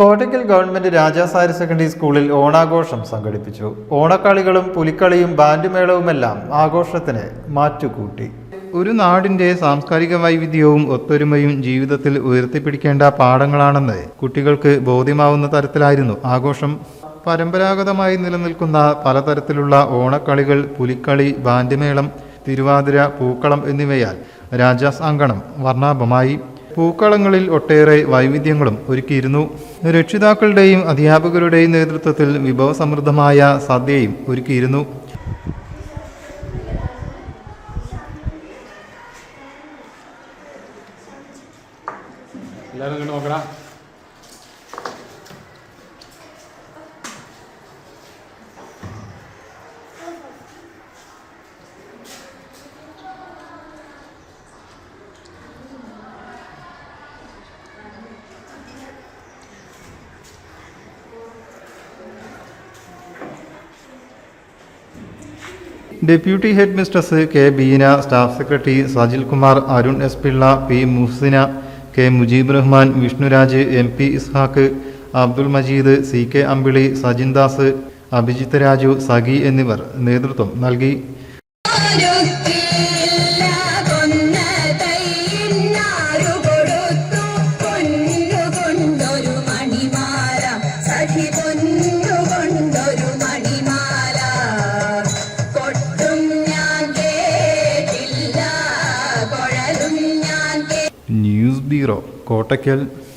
Kottakkal government Rajas higher secondary സ്കൂളിൽ ഓണാഘോഷം സംഘടിപ്പിച്ചു. ഓണക്കളികളും പുലിക്കളിയും ബാൻഡുമേളവുമെല്ലാം ആഘോഷത്തിന് മാറ്റുകൂട്ടി. ഒരു നാടിന്റെ സാംസ്കാരിക വൈവിധ്യവും ഒത്തൊരുമയും ജീവിതത്തിൽ ഉയർത്തിപ്പിടിക്കേണ്ട പാഠങ്ങളാണെന്ന് കുട്ടികൾക്ക് ബോധ്യമാവുന്ന തരത്തിലായിരുന്നു ആഘോഷം. പരമ്പരാഗതമായി നിലനിൽക്കുന്ന പലതരത്തിലുള്ള ഓണക്കളികൾ പുലിക്കളി ബാൻഡുമേളം തിരുവാതിര പൂക്കളം എന്നിവയാൽ രാജാസ് അങ്കണം വർണാഭമായി. പൂക്കളങ്ങളിൽ ഒട്ടേറെ വൈവിധ്യങ്ങളും ഒരുക്കിയിരുന്നു. രക്ഷിതാക്കളുടെയും അധ്യാപകരുടെയും നേതൃത്വത്തിൽ വിഭവസമൃദ്ധമായ സദ്യയും ഒരുക്കിയിരുന്നു. എല്ലാവരും ഇങ്ങോട്ട് deputy headmistress K Beena staff secretary Sajil Kumar Arun S Pillai P Muhsina K Mujeeb Rahman Vishnuraj M P Ishaq Abdul Majeed C K Ambili Sajin Das Abhijith Raju Sakhi എന്നിവർ നേതൃത്വം നൽകി. News bureau Kottakkal.